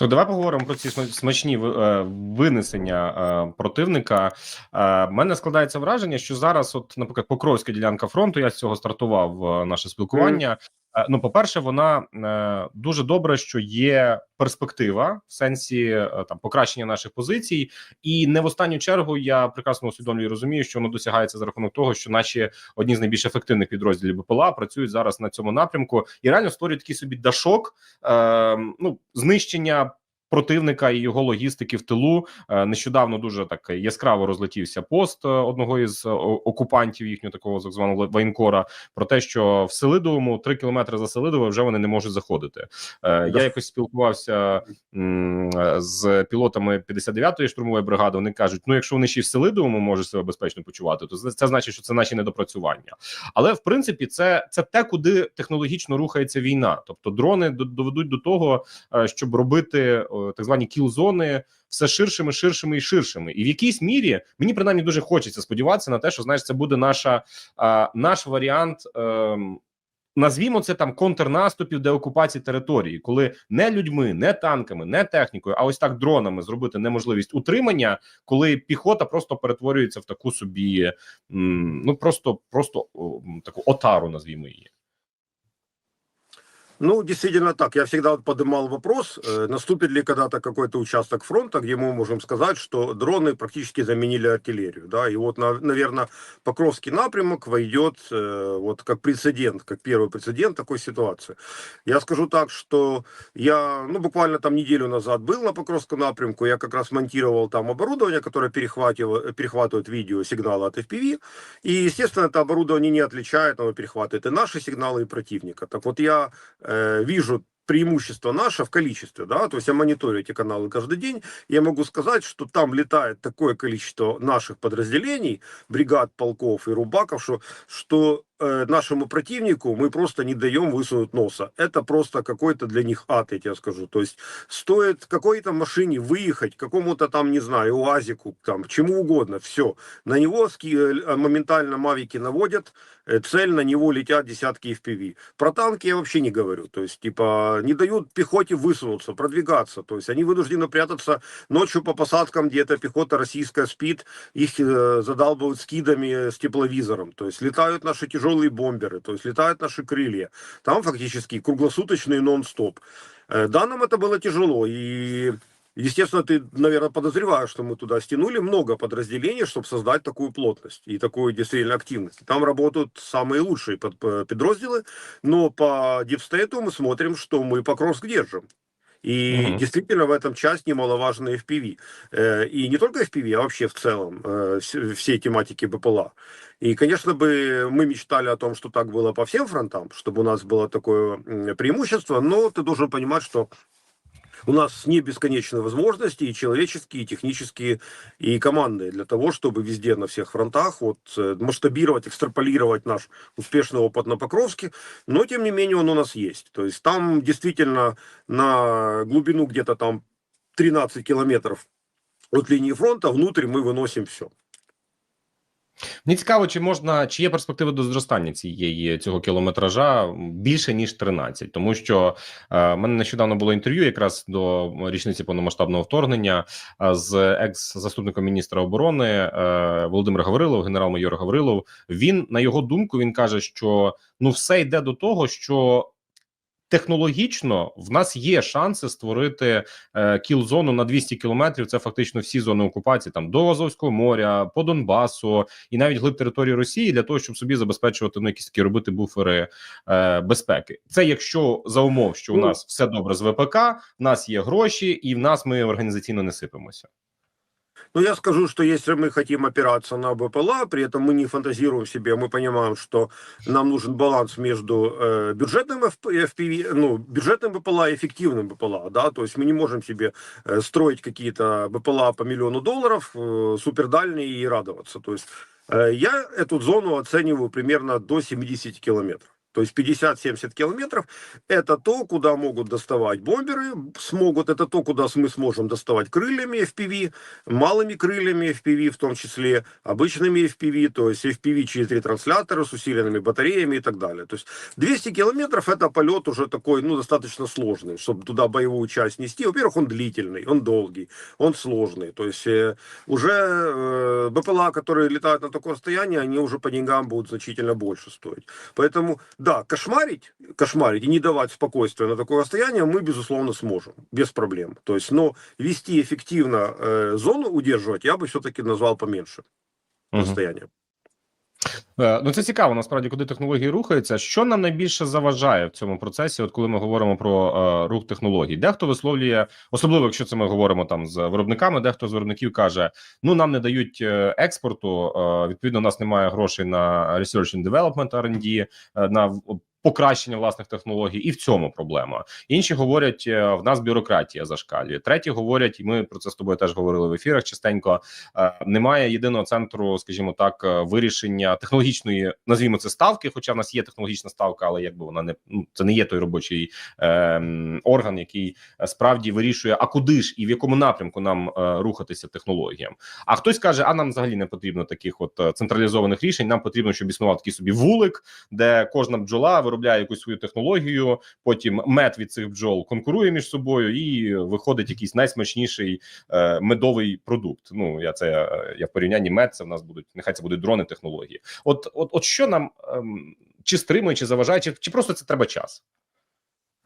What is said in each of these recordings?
So, давай поговоримо про ці смачні е, винесення е, противника. Е, в мене складається враження, що зараз, от, наприклад, Покровська ділянка фронту, я з цього стартував наше спілкування. Е, Ну, по-перше, вона е, дуже добре, що є перспектива в сенсі е, там покращення наших позицій, і не в останню чергу я прекрасно усвідомлюю і розумію, що воно досягається за рахунок того, що наші одні з найбільш ефективних підрозділів БПЛА працюють зараз на цьому напрямку і реально створюють такий собі дашок, е, ну знищення. Противника і його логістики в тилу Е, нещодавно дуже так яскраво розлетівся пост е, одного із е, окупантів їхнього такого так званого воєнкора про те, що в Селидовому три кілометри за Селидове вже вони не можуть заходити. Я якось спілкувався з пілотами 59-ї штурмової бригади. Вони кажуть: ну якщо вони ще в Селидовому можуть себе безпечно почувати, то це, значить, що це наші недопрацювання. Але в принципі, це, це те, куди технологічно рухається війна. Тобто дрони до- доведуть до того, щоб робити так звані кіл-зони все ширшими, ширшими і ширшими. І в якійсь мірі мені принаймні дуже хочеться сподіватися на те, що знаєш, це буде наша наш варіант. ем, Назвімо це там контрнаступів деокупації території, коли не людьми, не танками, не технікою, а ось так дронами зробити неможливість утримання, коли піхота просто перетворюється в таку собі, ну просто просто таку отару, назвімо її. Ну, действительно так. Я всегда вот поднимал вопрос, э, наступит ли когда-то какой-то участок фронта, где мы можем сказать, что дроны практически заменили артиллерию. Да? И вот, наверное, Покровский напрямок войдет э, вот как прецедент, как первый прецедент такой ситуации. Я скажу так, что я ну, буквально там неделю назад был на Покровском напрямку, я как раз монтировал там оборудование, которое перехватывает, видео сигналы от FPV. И, естественно, это оборудование не отличает, оно перехватывает и наши сигналы, и противника. Так вот, я э, вижу преимущество наше в количестве, да, то есть я мониторю эти каналы каждый день, я могу сказать, что там летает такое количество наших подразделений, бригад, полков и рубаков, что, что нашему противнику мы просто не даем высунуть носа. Это просто какой-то для них ад, я тебе скажу. То есть стоит какой-то машине выехать, какому-то там, не знаю, УАЗику, там, чему угодно, все. На него э, моментально мавики наводят, э, цель, на него летят десятки FPV. Про танки я вообще не говорю. То есть, типа, не дают пехоте высунуться, продвигаться. То есть, они вынуждены прятаться ночью по посадкам, где эта пехота российская спит, их э, задалбывают скидами с тепловизором. То есть, летают наши тяжелые бомберы, то есть, летают наши крылья. Там фактически круглосуточный нон-стоп. Э, да, это было тяжело, и Естественно, ты, наверное, подозреваешь, что мы туда стянули много подразделений, чтобы создать такую плотность и такую действительно активность. Там работают самые лучшие п- подразделы, но по дипстейту мы смотрим, что мы Покровск держим. И Мгм. действительно в этом часть немаловажная FPV. Э, И не только FPV, а вообще в целом э, вс- всей тематики БПЛА. И, конечно, бы мы мечтали о том, что так было по всем фронтам, чтобы у нас было такое преимущество, но ты должен понимать, что у нас не бесконечные возможности и человеческие, и технические, и командные для того, чтобы везде на всех фронтах вот э, масштабировать, экстраполировать наш успешный опыт на Покровске, но тем не менее он у нас есть. То есть там действительно на глубину где-то там 13 километров от линии фронта внутрь мы выносим все. Мені цікаво, чи можна чи є перспективи до зростання цієї цього кілометража більше ніж 13? Тому що е, мене нещодавно було інтерв'ю, якраз до річниці повномасштабного вторгнення е, з екс-заступником міністра оборони е, Володимир Гаврилов, генерал-майор Гаврилов. Він на його думку він каже, що ну все йде до того, що технологічно в нас є шанси створити е, кіл-зону на 200 кілометрів. Це фактично всі зони окупації, там до Азовського моря, по Донбасу і навіть глиб території Росії для того, щоб собі забезпечувати ну, якісь такі робити буфери е, безпеки. Це якщо за умов, що у Ну. нас все добре з ВПК, в нас є гроші, і в нас ми організаційно не сипемося. Ну, я скажу, что если мы хотим опираться на БПЛА, при этом мы не фантазируем себе, мы понимаем, что нам нужен баланс между э, бюджетным FP FPV, ну, бюджетным БПЛА и эффективным БПЛА, да, то есть мы не можем себе э, строить какие-то БПЛА по миллиону долларов, э, супердальние и радоваться. То есть э, я эту зону оцениваю примерно до 70 километров. То есть 50-70 километров – это то, куда могут доставать бомберы, смогут, это то, куда мы сможем доставать крыльями FPV, малыми крыльями FPV в том числе, обычными FPV, то есть FPV через ретранслятора с усиленными батареями и так далее. То есть 200 километров – это полет уже такой, ну, достаточно сложный, чтобы туда боевую часть нести. Во-первых, он длительный, он долгий, он сложный. То есть э, уже э, БПЛА, которые летают на такое расстояние, они уже по деньгам будут значительно больше стоить. Поэтому, да, кошмарить, кошмарить и не давать спокойствия на такое расстояние мы, безусловно, сможем, без проблем. То есть, но вести эффективно э, зону удерживать я бы все-таки назвал поменьше Мгм. расстояние. Е, Ну, це цікаво, насправді, куди технології рухаються. Що нам найбільше заважає в цьому процесі, от коли ми говоримо про е, рух технологій? Дехто висловлює, особливо якщо це ми говоримо там з виробниками, дехто з виробників каже: ну нам не дають е, експорту. Е, відповідно, у нас немає грошей на research and development, R&D, е, на покращення власних технологій, і в цьому проблема. Інші говорять, е, в нас бюрократія зашкалює. Треті говорять, і ми про це з тобою теж говорили в ефірах частенько. е, Немає єдиного центру, скажімо так, е, вирішення технологічної, назвімо це ставки. Хоча в нас є технологічна ставка, але якби вона не ну це не є той робочий е, орган, який справді вирішує, а куди ж і в якому напрямку нам е, рухатися технологіям. А хтось каже, а нам взагалі не потрібно таких от централізованих рішень. Нам потрібно, щоб існував такий собі вулик, де кожна бджола виробляє якусь свою технологію. Потім мед від цих бджол конкурує між собою, і виходить якийсь найсмачніший е, медовий продукт. Ну я це е, я в порівнянні мед. Це в нас будуть нехай це будуть дрони технології. От, от, от що нам ем, чи стримує, чи заважає, чи, чи просто це треба час?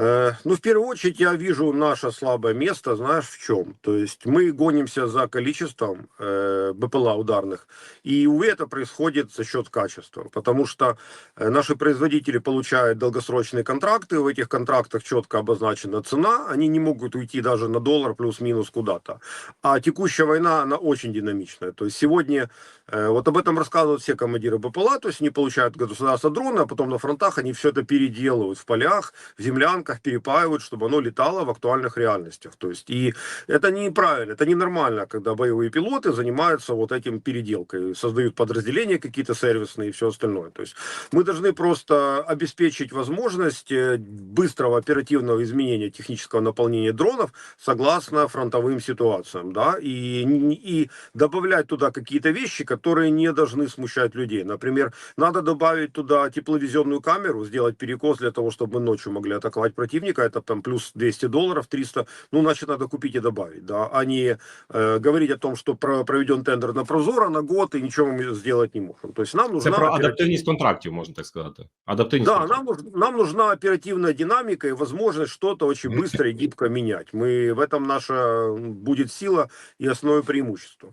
Э, Ну, в первую очередь, я вижу наше слабое место, знаешь, в чем? То есть мы гонимся за количеством э, БПЛА ударных, и, увы, это происходит за счет качества, потому что э, наши производители получают долгосрочные контракты, в этих контрактах четко обозначена цена, они не могут уйти даже на доллар плюс-минус куда-то. А текущая война, она очень динамичная. То есть сегодня, э, вот об этом рассказывают все командиры БПЛА, то есть они получают государство дроны, а потом на фронтах они все это переделывают в полях, в землянках, перепаивают, чтобы оно летало в актуальных реальностях. То есть, и это неправильно, это ненормально, когда боевые пилоты занимаются вот этим переделкой, создают подразделения какие-то сервисные и все остальное. То есть мы должны просто обеспечить возможность э, быстрого оперативного изменения технического наполнения дронов согласно фронтовым ситуациям, да, и, и добавлять туда какие-то вещи, которые не должны смущать людей. Например, надо добавить туда тепловизионную камеру, сделать перекос для того, чтобы мы ночью могли атаковать противника, это там плюс 200 долларов, 300, ну, значит, надо купить и добавить, да, а не э, говорить о том, что про, проведен тендер на Прозоро на год и ничего мы сделать не можем. То есть нам Це нужна про оперативность. адаптивність контрактів, можна так сказати. Адаптивність Да, контрактів. нам, нуж- нам нужна оперативная динамика и возможность что-то очень быстро и гибко менять. Мы в этом наша м, будет сила и основное преимущество.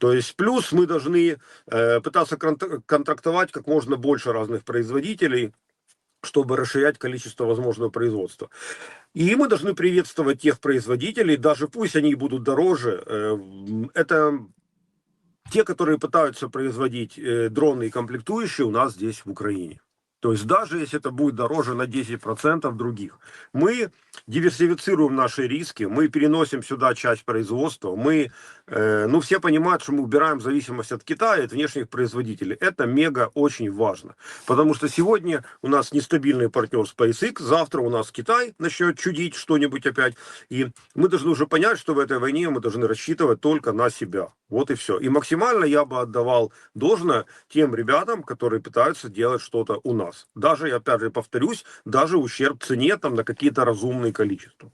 То есть плюс мы должны э, пытаться контр- контрактовать как можно больше разных производителей, чтобы расширять количество возможного производства. И мы должны приветствовать тех производителей, даже пусть они будут дороже. э, Это те, которые пытаются производить э, дроны и комплектующие у нас здесь в Украине. То есть даже если это будет дороже на 10% других, мы диверсифицируем наши риски, мы переносим сюда часть производства, мы, э, ну все понимают, что мы убираем зависимость от Китая, от внешних производителей. Это мега очень важно, потому что сегодня у нас нестабильный партнер SpaceX, завтра у нас Китай начнет чудить что-нибудь опять, и мы должны уже понять, что в этой войне мы должны рассчитывать только на себя. Вот и все. И максимально я бы отдавал должное тем ребятам, которые пытаются делать что-то у нас. Даже, я опять же повторюсь, даже ущерб цене там на какие-то разумные количества.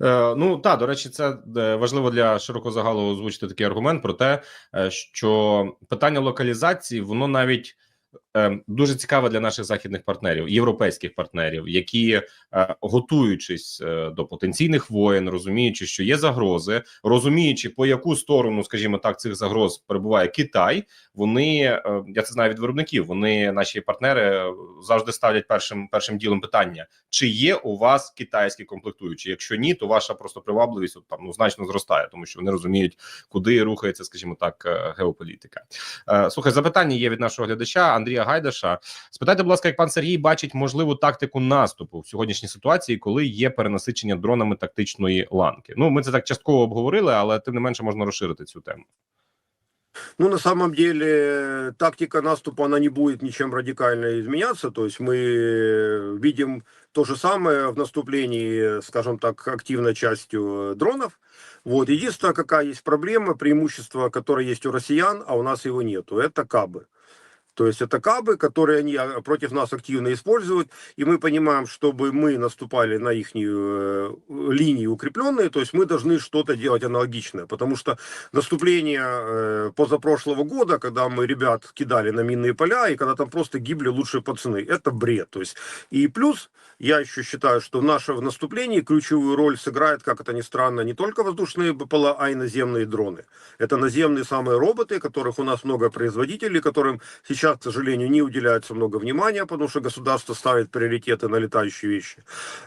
Е, ну та до речі, це е, важливо для широкого загалу озвучити такий аргумент про те, е, що питання локалізації воно навіть дуже цікаве для наших західних партнерів, європейських партнерів, які е, готуючись е, до потенційних воєн, розуміючи, що є загрози, розуміючи по яку сторону, скажімо так, цих загроз перебуває Китай. Вони е, я це знаю від виробників. Вони наші партнери завжди ставлять першим першим ділом питання: чи є у вас китайські комплектуючі? Якщо ні, то ваша просто привабливість от, там ну значно зростає, тому що вони розуміють, куди рухається, скажімо так, геополітика. Слухай, запитання є від нашого глядача Андрія Гайдаша. Спитайте, будь ласка, як пан Сергій бачить можливу тактику наступу в сьогоднішній ситуації, коли є перенасичення дронами тактичної ланки. Ну, ми це так частково обговорили, але тим не менше можна розширити цю тему. Ну, на самом деле, тактика наступа, она не будет ничем радикально изменяться. То есть мы видим то же самое в наступлении, скажем так, активной частью э, дронов. Вот. Единственное, какая есть проблема, преимущество, которое есть у россиян, а у нас его нету, это кабы. То есть это кабы, которые они а, против нас активно используют, и мы понимаем, чтобы мы наступали на их э, линии укрепленные, то есть мы должны что-то делать аналогичное, потому что наступление э, позапрошлого года, когда мы ребят кидали на минные поля, и когда там просто гибли лучшие пацаны, это бред. То есть, и плюс, я еще считаю, что в нашем наступлении ключевую роль сыграет, как это ни странно, не только воздушные БПЛА, а и наземные дроны. Это наземные самые роботы, которых у нас много производителей, которым сейчас сейчас, к сожалению, не уделяется много внимания, потому что государство ставит приоритеты на летающие вещи.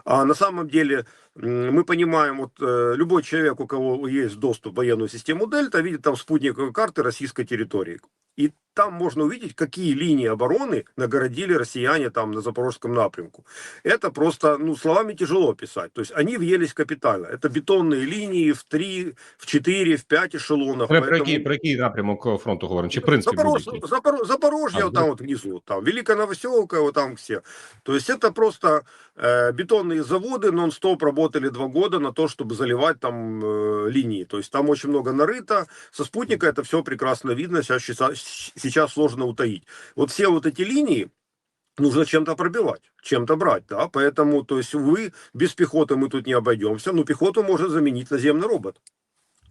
А на самом деле мы понимаем, вот э, любой человек, у кого есть доступ в военную систему Дельта, видит там спутниковые карты российской территории. И там можно увидеть, какие линии обороны нагородили россияне там на запорожском напрямку. Это просто, ну, словами тяжело писать. То есть они въелись капитально. Это бетонные линии в 3, в 4, в 5 эшелонах. Про, Поэтому... про, який, про який напрямок фронту говоримо? Чи в принципі Запорож... Запор... Запорожье, А, вот там вот внизу, там Великая Новоселовка, вот там все. То есть это просто э, бетонные заводы нон-стоп работали два года на то, чтобы заливать там э, линии. То есть там очень много нарыто. Со спутника это все прекрасно видно, сейчас, сейчас сложно утаить. Вот все вот эти линии, нужно чем-то пробивать, чем-то брать, да, поэтому, то есть, вы без пехоты мы тут не обойдемся, но пехоту может заменить наземный робот.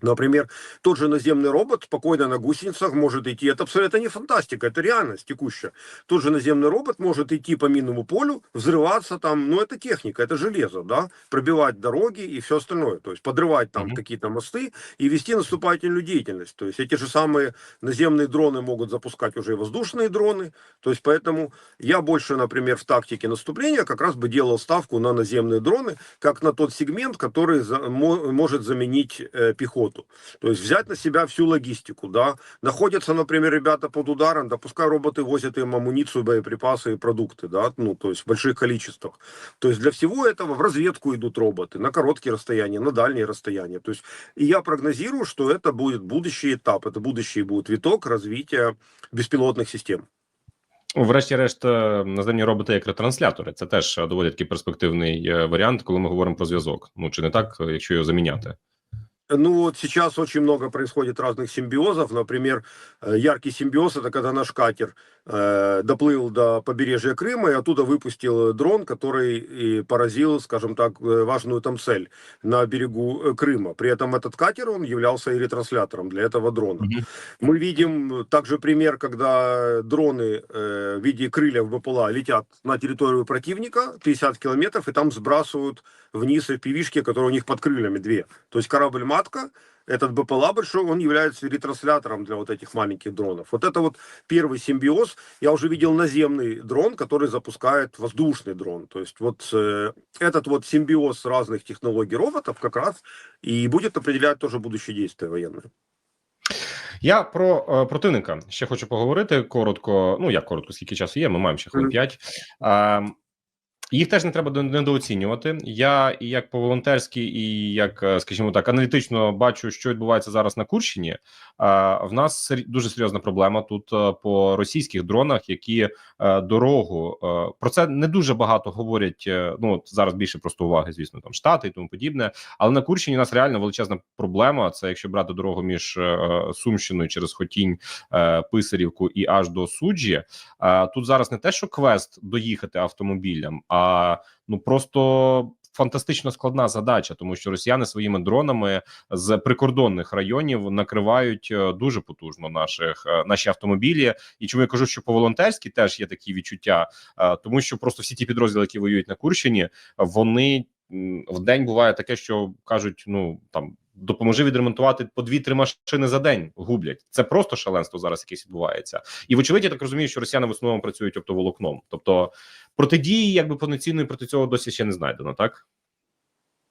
Например, тот же наземный робот спокойно на гусеницах может идти. Это абсолютно не фантастика, это реальность текущая. Тот же наземный робот может идти по минному полю, взрываться там, ну это техника, это железо, да, пробивать дороги и все остальное. То есть подрывать там mm-hmm. какие-то мосты и вести наступательную деятельность. То есть эти же самые наземные дроны могут запускать уже и воздушные дроны. То есть поэтому я больше, например, в тактике наступления как раз бы делал ставку на наземные дроны, как на тот сегмент, который за, мо, может заменить э, пехоту работу. То есть взять на себя всю логистику, да. Находятся, например, ребята под ударом, да, пускай роботы возят им амуницию, боеприпасы и продукты, да, ну, то есть в больших количествах. То есть для всего этого в разведку идут роботы на короткие расстояния, на дальние расстояния. То есть и я прогнозирую, что это будет будущий этап, это будущий будет виток развития беспилотных систем. Врешті-решт, наземні роботи як ретранслятори. Це теж доволі такий перспективний варіант, коли ми говоримо про зв'язок. Ну чи не так, якщо його заміняти? Ну вот сейчас очень много происходит разных симбиозов. Например, э, яркий симбиоз это когда наш катер э, доплыл до побережья Крыма и оттуда выпустил дрон, который и поразил, скажем так, э, важную там цель на берегу э, Крыма. При этом этот катер, он являлся и ретранслятором для этого дрона. Mm-hmm. Мы видим также пример, когда дроны э, в виде крыльев БПЛА летят на территорию противника 50 километров и там сбрасывают вниз FPV-шки, которые у них под крыльями две. То есть корабль матка, этот БПЛА большой, он является ретранслятором для вот этих маленьких дронов. Вот это вот первый симбиоз. Я уже видел наземный дрон, который запускает воздушный дрон. То есть вот э, этот вот симбиоз разных технологий роботов как раз и будет определять тоже будущее действия военные. Я про е, противника ще хочу поговорити коротко. Ну як коротко, скільки часу є? Ми маємо ще хвилин 5. Е, їх теж не треба недооцінювати. Я і як по волонтерськи, і як, е, скажімо так, аналітично бачу, що відбувається зараз на Курщині. В нас дуже серйозна проблема тут е, по російських дронах, які е, дорогу про це не дуже багато говорять. Ну зараз більше просто уваги, звісно, там штати і тому подібне. Але на Курщині у нас реально величезна проблема. Це якщо брати дорогу між Сумщиною через Хотінь, Писарівку і аж до суджі. Тут зараз не те, що квест доїхати автомобілям, а ну просто фантастично складна задача, тому що росіяни своїми дронами з прикордонних районів накривають е, дуже потужно наших е, наші автомобілі. І чому я кажу, що по волонтерськи теж є такі відчуття, е, тому що просто всі ті підрозділи, які воюють на Курщині, вони в день буває таке, що кажуть: ну там. Допоможи відремонтувати по дві-три машини за день гублять. Це просто шаленство зараз якесь відбувається. І вочевидь, я так розумію, що росіяни в основному працюють оптоволокном. Тобто протидії, якби повноцінної проти цього досі ще не знайдено, так?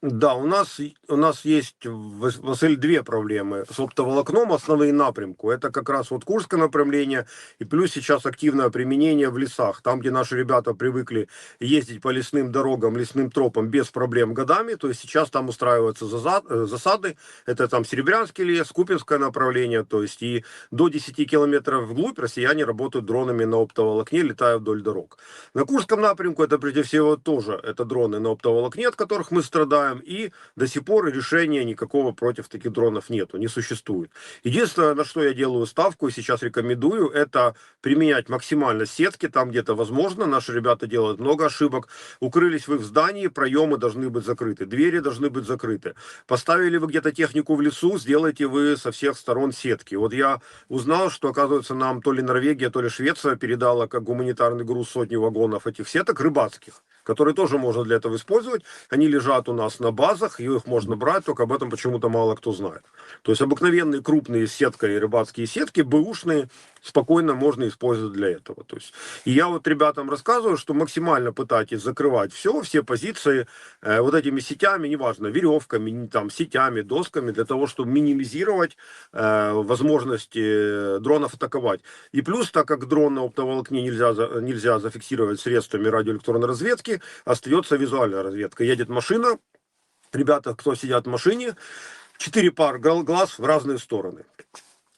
Да, у нас, у нас есть, Вас- Василь, две проблемы с оптоволокном, основные напрямку. Это как раз вот Курское направление, и плюс сейчас активное применение в лесах, там, где наши ребята привыкли ездить по лесным дорогам, лесным тропам без проблем годами, то есть сейчас там устраиваются э, засады, это там Серебрянский лес, Купинское направление, то есть и до 10 километров вглубь россияне работают дронами на оптоволокне, летая вдоль дорог. На Курском напрямку это прежде всего тоже это дроны на оптоволокне, от которых мы страдаем, и до сих пор решения никакого против таких дронов нету, не существует. Единственное, на что я делаю ставку и сейчас рекомендую, это применять максимально сетки, там где-то возможно, наши ребята делают много ошибок, укрылись вы в здании, проемы должны быть закрыты, двери должны быть закрыты. Поставили вы где-то технику в лесу, сделайте вы со всех сторон сетки. Вот я узнал, что, оказывается, нам то ли Норвегия, то ли Швеция передала как гуманитарный груз сотни вагонов этих сеток рыбацких, которые тоже можно для этого использовать. Они лежат у нас на базах, и их можно брать, только об этом почему-то мало кто знает. То есть обыкновенные крупные сетка и рыбацкие сетки, бэушные, спокойно можно использовать для этого. То есть, и я вот ребятам рассказываю, что максимально пытайтесь закрывать все, все позиции э, вот этими сетями, неважно, веревками, там, сетями, досками, для того, чтобы минимизировать э, возможности э, дронов атаковать. И плюс, так как дрон на оптоволокне нельзя, нельзя зафиксировать средствами радиоэлектронной разведки, остается визуальная разведка. Едет машина, ребята, кто сидят в машине, четыре пар гл- глаз в разные стороны.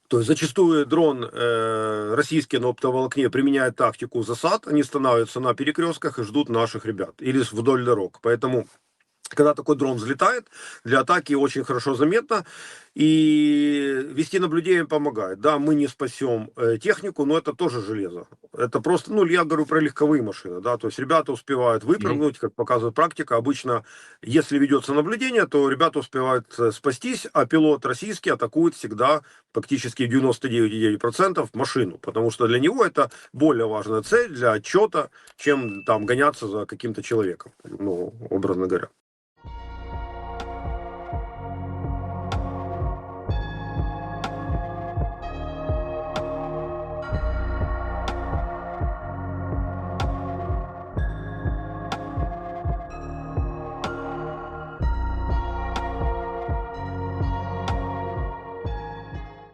То есть зачастую дрон э, российский на оптоволокне применяет тактику засад, они становятся на перекрестках и ждут наших ребят или вдоль дорог. Поэтому когда такой дрон взлетает, для атаки очень хорошо заметно. И вести наблюдение помогает. Да, мы не спасем э, технику, но это тоже железо. Это просто, ну, я говорю про легковые машины, да, то есть ребята успевают выпрыгнуть, как показывает практика. Обычно, если ведется наблюдение, то ребята успевают э, спастись, а пилот российский атакует всегда практически 99,9% машину, потому что для него это более важная цель для отчета, чем там гоняться за каким-то человеком, ну, образно говоря.